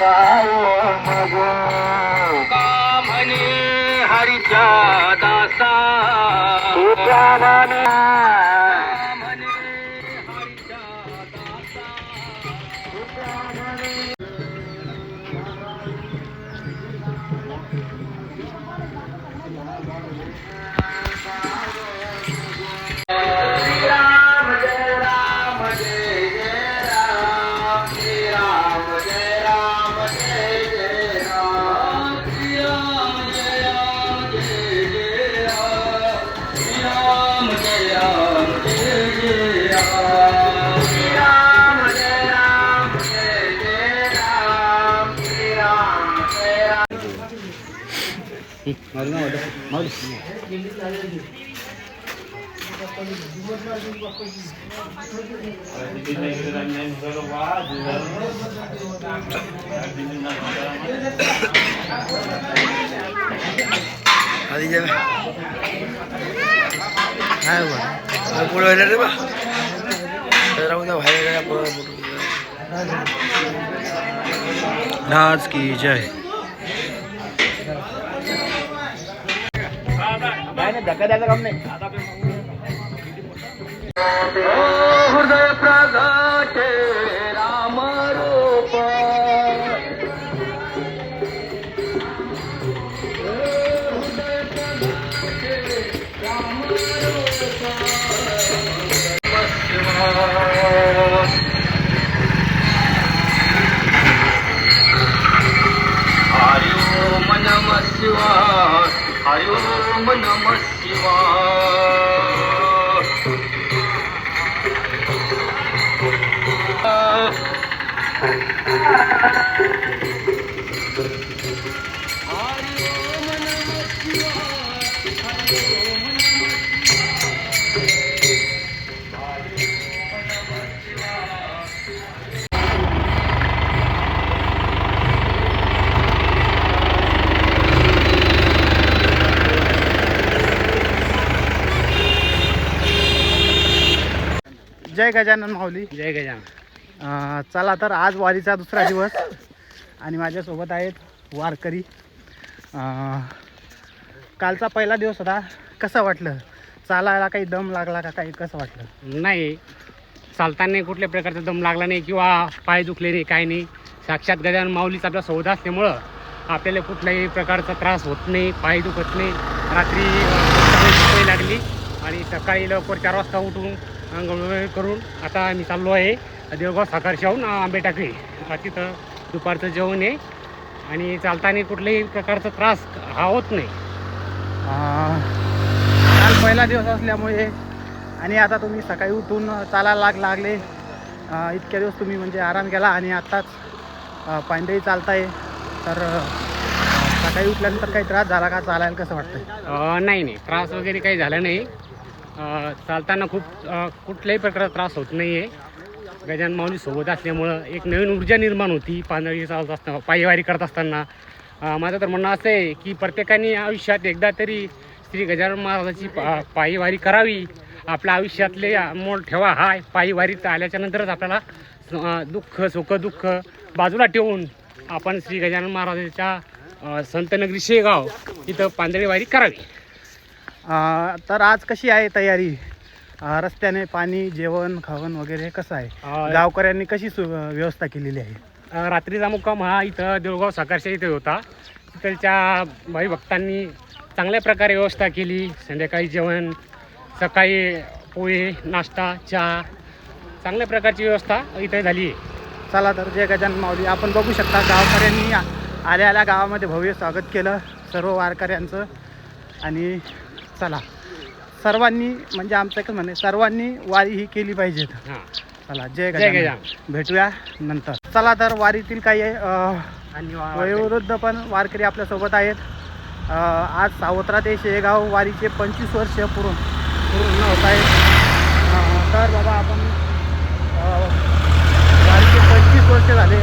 काय मग का म्हणे हरीच्या दासा आधी जा काय बा पुढे व्हायला रे बा. राहू द्या बाहेर नाच की जय. काय नाही धक्का द्यायचं काम नाही. हृदय प्रगटे राम रूप. हरि ओम नम शिवाय हरि ओम नम जय गजानन माऊली. जय गजान अं, चला तर आज वारीचा दुसरा दिवस. आणि माझ्यासोबत आहेत वारकरी. कालचा पहिला दिवस होता. कसं वाटलं? चालायला काही दम लागला का काही? कसं वाटलं? नाही. चालताना कुठल्या प्रकारचा दम लागला नाही किंवा पाय दुखले नाही काही नाही. साक्षात गजानन माऊलीचा आपला सौदा असल्यामुळं आपल्याला कुठल्याही प्रकारचा त्रास होत नाही पाय दुखत नाही. रात्री लागली आणि सकाळी लवकर चार वाजता उठून आंघोळ करून आता आम्ही चाललो आहे. देवगाव साखर शाहून आंबे टाकळी. अं, तिथं दुपारचं जेवण आहे. आणि चालताना कुठल्याही प्रकारचा त्रास हा होत नाही. काल पहिला दिवस असल्यामुळे आणि आता तुम्ही सकाळी उठून चालायला लाग लागले. इतक्या दिवस तुम्ही म्हणजे आराम केला आणि आत्ताच पायंदळी चालताय. तर सकाळी उठल्यानंतर काही त्रास झाला का? चालायला कसं वाटतंय? अ, नाही नाही. त्रास वगैरे काही झाला नाही. चालताना खूप कुठल्याही प्रकारचा त्रास होत नाही आहे गजानन माऊली सोबत असल्यामुळं एक नवीन ऊर्जा निर्माण होती. पांढरी चालत असताना पायवारी करत असताना. माझं तर म्हणणं असं आहे की प्रत्येकाने आयुष्यात एकदा तरी श्री गजानन महाराजाची पा पायीवारी करावी. आपल्या आयुष्यातले मोल ठेवा हा पायीवारीत आल्याच्यानंतरच आपल्याला दुःख सुख दुःख बाजूला ठेवून आपण श्री गजानन महाराजाच्या संतनगरी शेगाव इथं पांदळीवारी करावी. तर आज कशी आहे तयारी? रस्त्याने पाणी जेवण खावण वगैरे कसं आहे? गावकऱ्यांनी कशी सु व्यवस्था केलेली आहे? रात्रीचा मुक्काम हा इथं देवगाव साकारशा इथे होता. तिथलच्या भाई भक्तांनी चांगल्या प्रकारे व्यवस्था केली. संध्याकाळी जेवण सकाळी पोहे नाश्ता चहा चांगल्या प्रकारची व्यवस्था इथे झाली आहे. चला तर जय गजानन माऊली. आपण बघू शकता गावकऱ्यांनी आल्या आल्या गावामध्ये भव्य स्वागत केलं. सर्व वारकऱ्यांचं आणि चला. सर्वांनी म्हणजे आमचं एक म्हणे सर्वांनी वारी ही केली पाहिजे हां. चला जय गजानन. गजानन. भेटूया नंतर. चला तर वारीतील काही वयोवृद्ध पण वारकरी आपल्यासोबत आहेत. आज सावत्रा ते शेगाव वारीचे पंचवीस वर्ष पूर्ण पूर्ण होत आहेत. तर बाबा आपण वारीचे पंचवीस वर्ष झाले.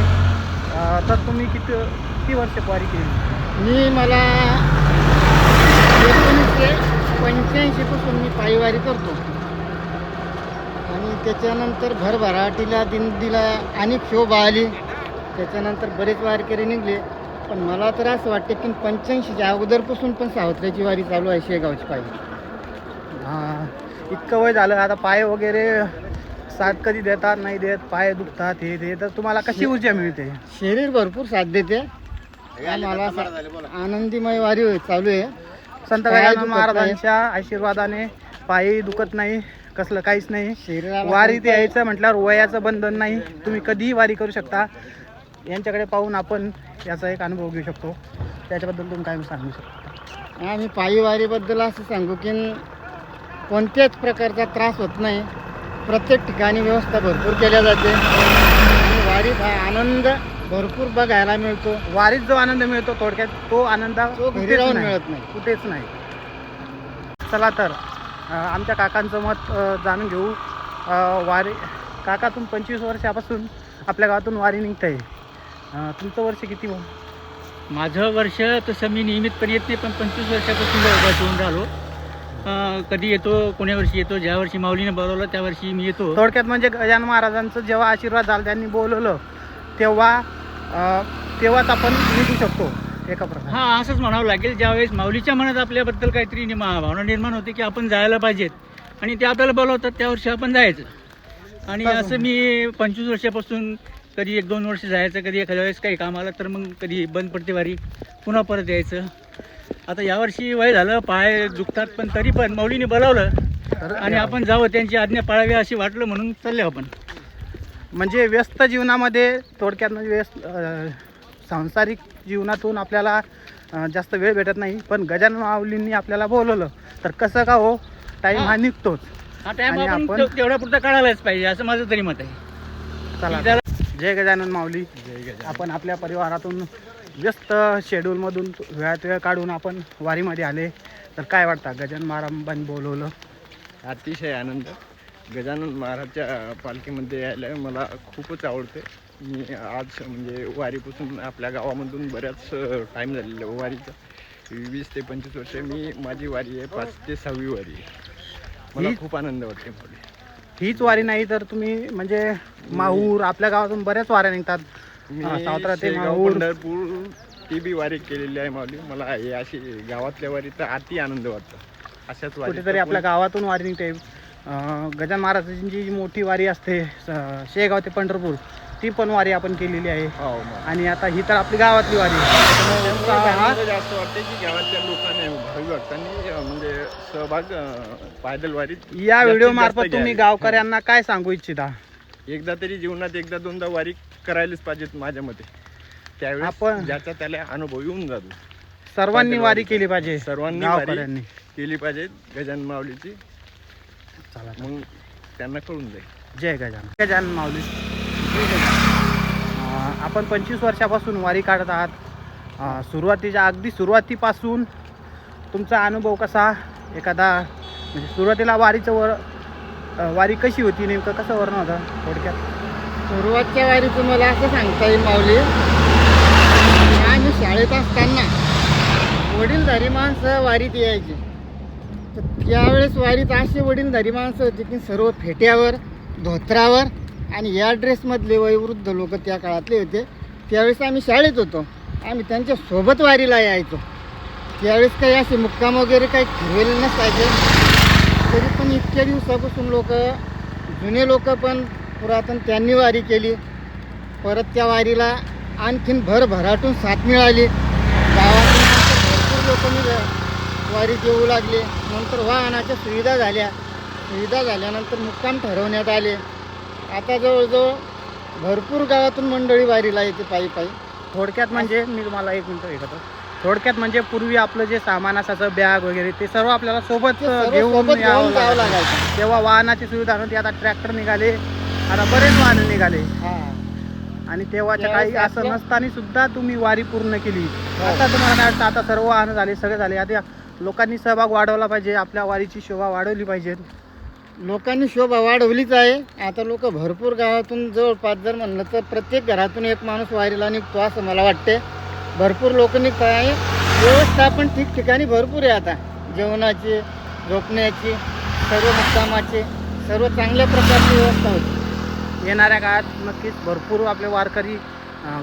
तर तुम्ही किती किती वर्ष वारी केली? मी मला पंच्याऐंशीपासून मी पायीवारी करतो. आणि त्याच्यानंतर भरभराटीला दिंडीला अनेक शोभा आली. त्याच्यानंतर बरेच वारकरी निघले. पण मला तर असं वाटतं की पंच्याऐंशीच्या अगोदरपासून पण सावत्र्याची वारी चालू आहे शेगावची पाहिजे हा, इतकं वय झालं आता पाय वगैरे साथ कधी देतात नाही देत पाय दुखतात हे ते तर तुम्हाला कशी ऊर्जा मिळते? शरीर भरपूर साथ देते. असं आनंदीमय वारी चालू आहे. संत पाय गजानन महाराजांच्या आशीर्वादाने पायही दुखत नाही कसलं काहीच नाही. वारीत यायचं म्हटल्यावर वयाचं बंधन नाही. तुम्ही कधीही वारी करू शकता. यांच्याकडे पाहून आपण याचा एक अनुभव घेऊ शकतो. त्याच्याबद्दल तुम्ही काय सांगू शकता? आम्ही पायी वारीबद्दल असं सांगू की कोणत्याच प्रकारचा त्रास होत नाही. प्रत्येक ठिकाणी व्यवस्था भरपूर केल्या जाते. वारीत हा आनंद भरपूर बघायला मिळतो. वारीत जो आनंद मिळतो थोडक्यात तो आनंद तो घरी कुठेच राहून. मिळत नाही. कुठेच नाही. चला तर आमच्या काकांचं मत जाणून घेऊ. वारी काका तुम्ही पंचवीस वर्षापासून आपल्या गावातून वारी निघताय. अ, तुमचं वर्ष किती हो? माझं वर्ष तसं मी नियमितपणे येत नाही पण पंचवीस वर्षापासून जवळपास येऊन राहिलो. अं, कधी येतो कोण्या वर्षी येतो? ज्या वर्षी माऊलीने बोलवलं त्या वर्षी मी येतो. थोडक्यात म्हणजे गजानन महाराजांचं जेव्हा आशीर्वाद झाला त्यांनी बोलवलं तेव्हा अ, तेव्हाच आपण निघू शकतो एका प्रकारे. हा असंच म्हणावं लागेल. ज्यावेळेस माऊलीच्या मनात आपल्याबद्दल काहीतरी निमा- भावना निर्माण होते की आपण जायला पाहिजेत. आणि ते आपल्याला बोलवतात त्या वर्षी आपण जायचं. आणि असं मी पंचवीस वर्षापासून कधी एक दोन वर्ष जायचं कधी एखाद्या वेळेस काही काम आलं तर मग कधी बंद पडते वारी पुन्हा परत यायचं. आता यावर्षी वय झालं पाय दुखतात पण तरी पण माऊलीने बोलावलं आणि आपण जावं त्यांची आज्ञा पाळावी अशी वाटलं म्हणून चालले आपण. म्हणजे व्यस्त जीवनामध्ये थोडक्यात म्हणजे व्यस्त अ, सांसारिक जीवनातून आपल्याला अ, जास्त वेळ भेटत नाही पण गजानन माऊलींनी आपल्याला बोलवलं. तर कसं का हो टाईम हा निघतोच. हा टाइम आणि आपण आपण- तेव- तेवढ्या पुरता काढायलाच पाहिजे असं माझं तरी मत आहे. चला. जय गजानन माऊली. आपण आपल्या परिवारातून व्यस्त शेड्यूलमधून वेळात वेळ काढून आपण वारीमध्ये आले. तर काय वाटतं? गजानन महाराजांनी बोलवलं. अतिशय आनंद. गजानन महाराजच्या पालखीमध्ये यायला मला खूपच आवडते. मी आज म्हणजे वारीपासून आपल्या गावामधून बऱ्याच टाईम झालेला वारीचा. वीस ते पंचवीस वर्ष मी माझी वारी आहे पाच ते सहावी वारी आहे. मला खूप आनंद वाटते हीच वारी नाही तर तुम्ही म्हणजे माहूर आपल्या गावातून बऱ्याच वाऱ्या निघतात. हा, सावत्रा ते शेगाव, माहूर. पंढरपूर ती बी वारी केलेली आहे माऊली मला हे अशी गावातल्या वारीचा अति आनंद वाटतो अशाच वारी कुठेतरी आपल्या गावातून वारी निघते अं, गजानन महाराजांची जी मोठी वारी असते स- शेगाव ते पंढरपूर ती पण वारी आपण केलेली आहे हो माऊली. आणि आता ही तर आपली गावातली वारी त्यामुळे उत्साह हा आनंद जास्त वाटते की गावातल्या लोकांनी भावी भक्तांनी अं, म्हणजे सहभाग अं, पायदल वारीत या जास्तीत व्हिडिओ जास्त मार्फत तुम्ही घ्यावे. गावकऱ्यांना काय सांगू इच्छिता एकदा तरी जीवनात एकदा दोनदा वारी करायलाच पाहिजेत माझ्या मते. त्यावेळेस आपण- ज्याचा त्याला अनुभव येऊन जातो. सर्वांनी वारी केली पाहिजे. सर्वांनी वारी केली पाहिजे. गजानन माऊलीची. चला मग त्यांना कळून जाईल. जय गजानन. गजानन माऊली. आपण पंचवीस वर्षापासून वारी काढत आहात. सुरुवातीच्या अगदी सुरुवातीपासून तुमचा अनुभव कसा? एखादा म्हणजे सुरुवातीला वारीचं वर वारी कशी होती? नेमकं कसं वर्ण होतं थोडक्यात? सुरुवातच्या वारीचं मला असं सांगता येईल माऊली. आम्ही शाळेत असताना वडीलधारी माणसं वारीत यायची. तर त्यावेळेस वारीत अशी वडीलधारी माणसं होती की सर्व फेट्यावर धोत्रावर आणि या ड्रेसमधले वयोवृद्ध लोक त्या काळातले होते. त्यावेळेस आम्ही शाळेत होतो. आम्ही त्यांच्यासोबत वारीला यायचो. त्यावेळेस काही असे मुक्काम वगैरे काही ठरवेले नसायचे. इतक्या दिवसापासून लोक जुने लोक पण पुरातन त्यांनी वारी केली. परत त्या वारीला आणखीन भरभराटून साथ मिळाली. गावातून भरपूर लोक मी वारीत येऊ लागले. नंतर वाहनाच्या सुविधा झाल्या. सुविधा झाल्यानंतर मुक्काम ठरवण्यात आले. आता जवळजवळ भरपूर गावातून मंडळी वारीला येते पायी पायी. थोडक्यात म्हणजे मी तुम्हाला एक मिनटं हे थोडक्यात म्हणजे पूर्वी आपलं जे सामान असायचं बॅग वगैरे ते सर्व आपल्याला सोबत घेऊन यावं लागायचं. तेव्हा वाहनाची सुविधा नव्हती आता ट्रॅक्टर निघाले आता बरेच वाहनं निघाले. हा. आणि तेव्हाच्या काही असं नसताना सुद्धा तुम्ही वारी पूर्ण केली. आता तुम्हाला काय वाटतं आता सर्व वाहनं झाले सगळे झाले. आता लोकांनी सहभाग वाढवला पाहिजे आपल्या वारीची शोभा वाढवली पाहिजे. लोकांनी शोभा वाढवलीच आहे. आता लोक भरपूर गावातून जवळपास जर म्हणलं तर प्रत्येक घरातून एक माणूस वारीला निघतो असं मला वाटते भरपूर लोक निघत आहे व्यवस्थापन ठिकठिकाणी भरपूर आहे आता. जेवणाची झोपण्याची सर्व मुक्कामाची सर्व चांगल्या प्रकारची व्यवस्था होती. येणाऱ्या काळात नक्कीच भरपूर आपले वारकरी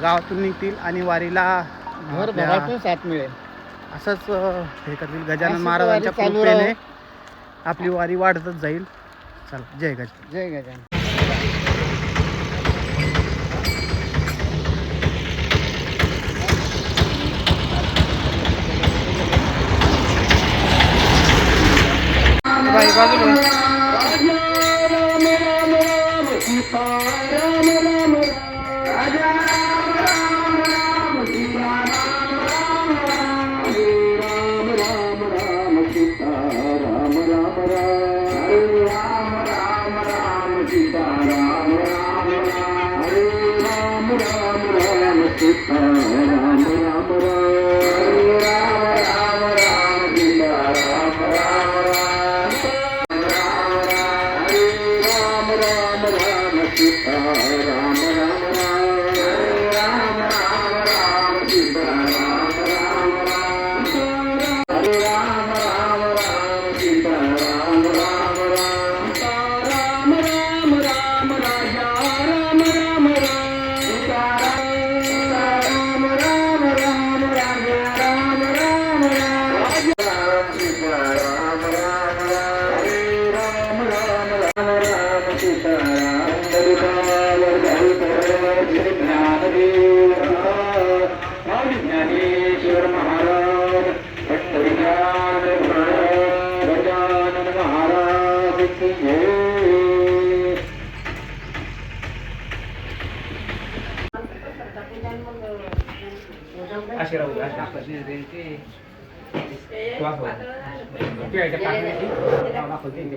गावातून निघतील आणि वारीला भर भरातून साथ मिळेल. असंच हे करतील. गजानन महाराजांच्या कृपेने. आपली वारी वाढतच जाईल. चला जय गजानन. जय गजानन. बाई बाजूला ज्ञानेश्वर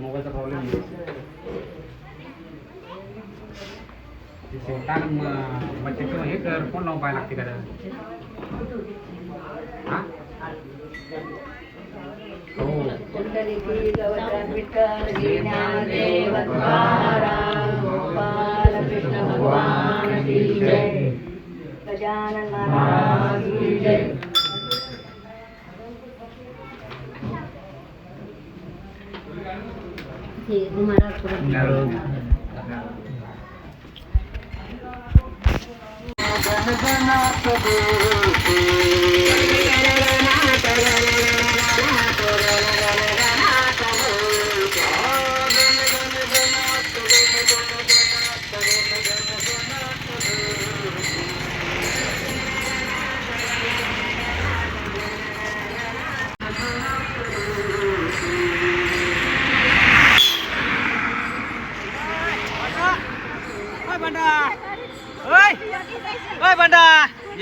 मोबाईलचा प्रॉब्लेम मग त्याचं हे कर फोन लावून पाहायला लागते का हा हो पुंडलिकी गवळण विठ्ठल ज्ञानदेव तुकाराम गोपाल कृष्ण भगवान की जय गजानन महाराज की जय हे महाराज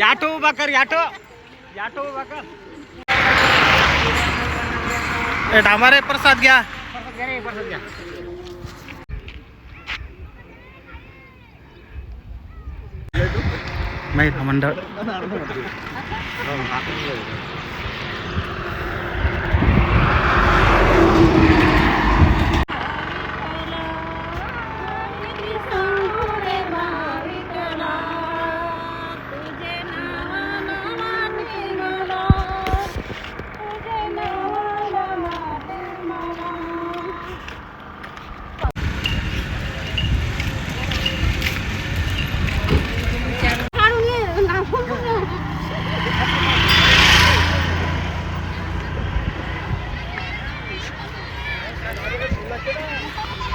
याटो उभा कर याटो. याटो उभा कर. ए डांबारे प्रसाद घ्या. महिला मंडळ.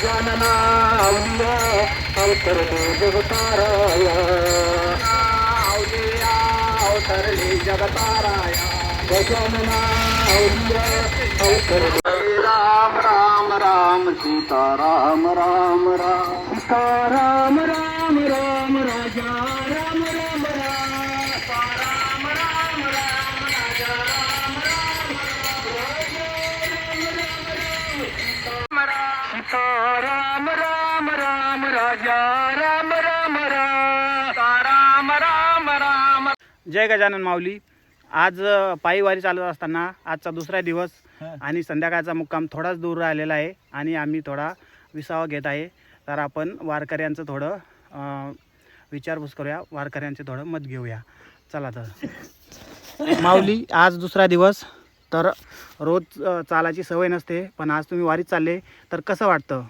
तिथं गजानना अवतरले जगताराया अवलिया अवतरले जगताराया गजानना राम राम राम सीता राम राम राम राम राम राम राजा राम राम राम राम राम जय गजानन माऊली आज पायीवारी पायी वारी चालत असताना आजचा दुसरा दिवस आणि संध्याकाळचा मुक्काम थोडाच दूर राहिलेला आहे आणि आम्ही थोडा विसावा घेत आहे तर आपण वारकऱ्यांचं थोडं विचारपूस करूया वारकऱ्यांचे थोडं मत घेऊया चला तर माऊली आज दुसरा दिवस तर रोज चालायची सवय नसते पण आज तुम्ही वारीत चालले तर कसं वाटतं?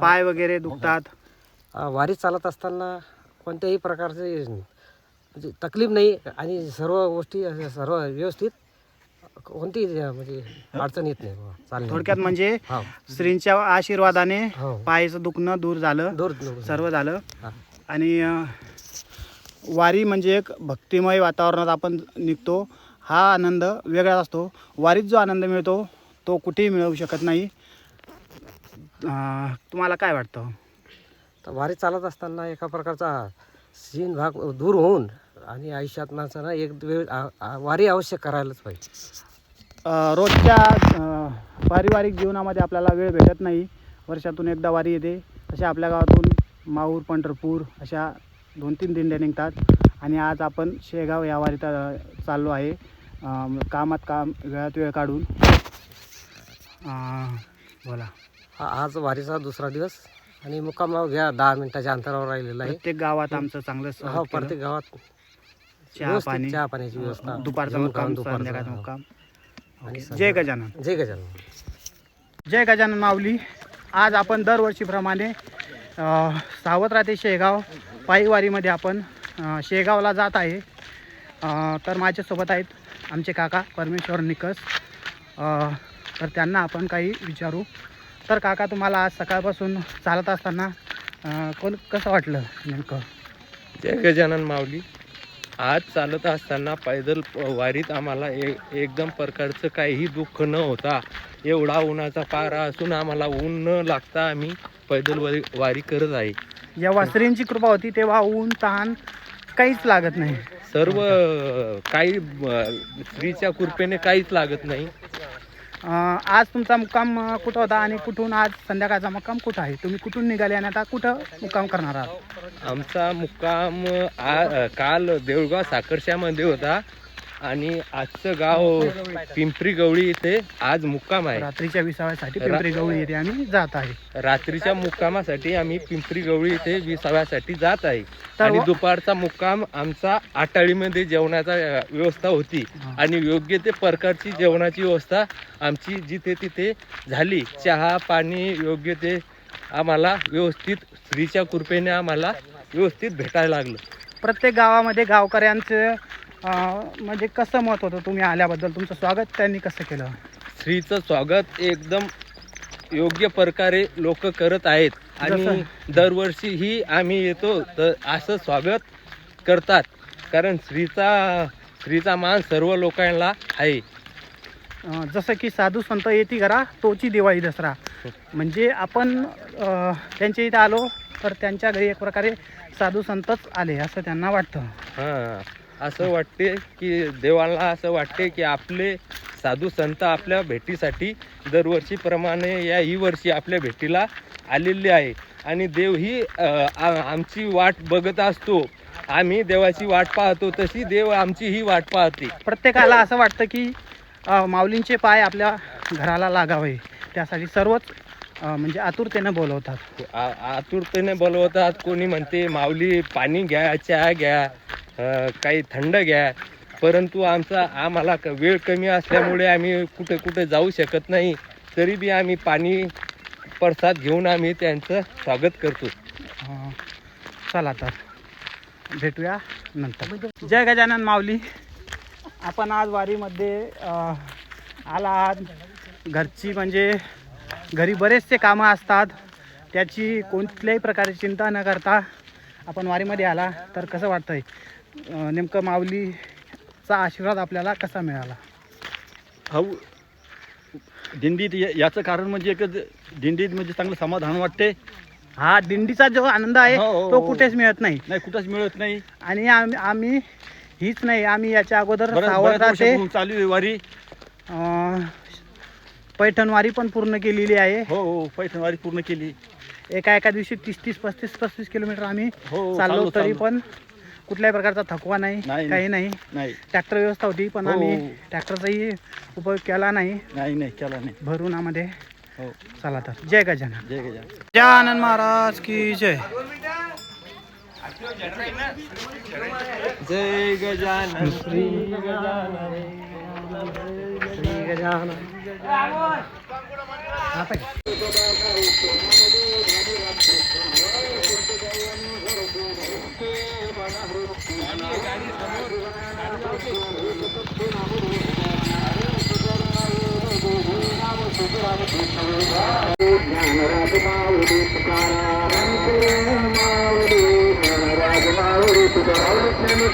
पाय वगैरे दुखतात. अ, वारी चालत असताना कोणत्याही प्रकारचे म्हणजे तकलीफ नाही आणि सर्व गोष्टी सर्व व्यवस्थित कोणतीही अ, म्हणजे अडचण येत नाही. चालण्यात. थोडक्यात म्हणजे हो. श्रींच्या आशीर्वादाने हो. पायाचं दुखणं दूर झालं. दूर सर्व झालं. हा. आणि वारी म्हणजे एक भक्तिमय वातावरणात आपण निघतो. हा आनंद वेगळाच असतो. वारीत जो आनंद मिळतो तो कुठेही मिळवू शकत नाही. तुम्हाला काय वाटतं? तर वारी चालत असताना एका प्रकारचा सीन भाग दूर होऊन आणि आयुष्यात माणसानं एक वेळ वारी अवश्य करायलाच पाहिजे. रोजच्या पारिवारिक जीवनामध्ये आपल्याला वेळ भेटत नाही. वर्षातून एकदा वारी येते. तशा आपल्या गावातून माहूर पंढरपूर अशा दोन तीन दिंड्या निघतात. आणि आज आपण शेगाव या वारीत चाललो आहे. कामात काम वेळात वेळ काढून. बोला. हा आज वारीचा दुसरा दिवस आणि मुक्काम घ्या. दहा मिनिटाच्या अंतरावर राहिलेला आहे. प्रत्येक गावात आमचं चांगलं हो. प्रत्येक गावात चहा व्यवस्थित पाणी. चहा पाण्याची व्यवस्था. दुपारचा मुक्काम दुपारचं, संध्याकाळचा हो. मुक्काम. जय गजानन. जय गजानन. जय गजानन माऊली. आज आपण दरवर्षीप्रमाणे सावत्रा ते शेगाव पायीवारीमध्ये आपण शेगावला जात आहे. तर माझ्यासोबत आहेत आमचे काका परमेश्वर निकस. तर त्यांना आपण काही विचारू. तर काका तुम्हाला आज सकाळपासून चालत असताना कोण कसं वाटलं नेमकं? जय गजानन माऊली. आज चालत असताना पैदल वारीत आम्हाला ए एकदम प्रकारचं काहीही दुःख न होता एवढा उन्हाचा पारा असून आम्हाला ऊन न लागता आम्ही पैदल वारी वारी करत आहे. जेव्हा श्रींची कृपा होती तेव्हा ऊन तहान काहीच लागत नाही. सर्व काही स्त्रीच्या कृपेने काहीच लागत नाही. अ, आज तुमचा मुक्काम अ, कुठं होता आणि कुठून आज संध्याकाळचा मुक्काम कुठं आहे? तुम्ही कुठून निघाले आणि आता कुठं मुक्काम करणार आहात? आमचा मुक्काम आ काल देऊळगाव साखरशामध्ये होता. आणि आजचं गाव पिंपरी गवळी इथे आज मुक्काम आहे. रात्रीच्या विसाव्यासाठी पिंपरी गवळी येथे आम्ही जात आहे. रात्रीच्या मुक्कामासाठी आम्ही पिंपरी गवळी इथे विसाव्यासाठी जात आहे. आणि दुपारचा मुक्काम आमचा आटाळीमध्ये जेवणाचा व्यवस्था होती. आणि योग्य ते प्रकारची जेवणाची व्यवस्था आमची जिथे तिथे झाली. चहा पाणी योग्य ते आम्हाला व्यवस्थित स्त्रीच्या कृपेने आम्हाला व्यवस्थित भेटायला लागलं. प्रत्येक गावामध्ये गावकऱ्यांचं म्हणजे कसं मत होतं तुम्ही आल्याबद्दल? तुमचं स्वागत त्यांनी कसं केलं? स्त्रीचं स्वागत एकदम योग्य प्रकारे लोक करत आहेत. आणि दरवर्षी ही आम्ही येतो तर असं स्वागत करतात. कारण स्त्रीचा स्त्रीचा मान सर्व लोकांना आहे. जसं की साधू संत येती घरा तोची दिवाळी दसरा. म्हणजे आपण त्यांच्या इथे आलो तर त्यांच्या घरी एक प्रकारे साधू संतच आले असं त्यांना वाटतं. हां. असं वाटते की देवाला असं वाटते की आपले साधू संत आपल्या भेटीसाठी दरवर्षीप्रमाणे या ही वर्षी आपल्या भेटीला आलेले आहे. आणि देव ही अ, आ- आमची वाट बघत असतो. आम्ही देवाची वाट पाहतो तशी देव आमची ही वाट पाहते. प्रत्येकाला असं वाटतं की माऊलींचे पाय आपल्या घराला लागावे. त्यासाठी सर्वच म्हणजे आतुरतेनं बोलवतात. आतुरतेने बोलवतात. कोणी म्हणते माऊली पाणी घ्या चहा घ्या. काही थंड घ्या. परंतु आमचा आम्हाला क- वेळ कमी असल्यामुळे आम्ही कुठे कुठे जाऊ शकत नाही. तरी बी आम्ही पाणी प्रसाद घेऊन आम्ही त्यांचं स्वागत करतो. चला तर. भेटूया नंतर. जय गजानन माऊली. आपण आज वारीमध्ये आला आहात घरची म्हणजे घरी बरेचसे कामं असतात. त्याची कोणत्याही प्रकारची चिंता न करता आपण वारीमध्ये आला. तर कसं वाटतंय? आहे नेमकं माऊली चा आशीर्वाद आपल्याला कसा मिळाला? हा दिंडीत याचं कारण म्हणजे एकच दिंडीत म्हणजे चांगलं समाधान वाटते. हा दिंडीचा जो आनंद आहे हो, हो, तो हो. कुठेच मिळत नाही. नाही कुठंच मिळत नाही. आणि आम्ही आम्ही हीच नाही आम्ही याच्या अगोदर बऱ्याच बऱ्याच सावरदा ते वर्षापासून चालू आहे वारी. अं, पैठणवारी पण पूर्ण केलेली आहे. हो हो पैठणवारी पूर्ण केली. एका एका दिवशी तीस तीस पस्तीस पस्तीस किलोमीटर आम्ही हो चाललो चाललो, तरी चाललो. पण कुठल्याही प्रकारचा थकवा नाही नाही, काही नाही. नाही. ट्रॅक्टर व्यवस्था होती पण हो, आम्ही हो. ट्रॅक्टरचाही उपयोग केला नाही. नाही नाही केला नाही. भरूनामध्ये हो. चला तर. जय गजानन. जय गजानन. जय आनंद महाराज की जय. जय गजानन. श्री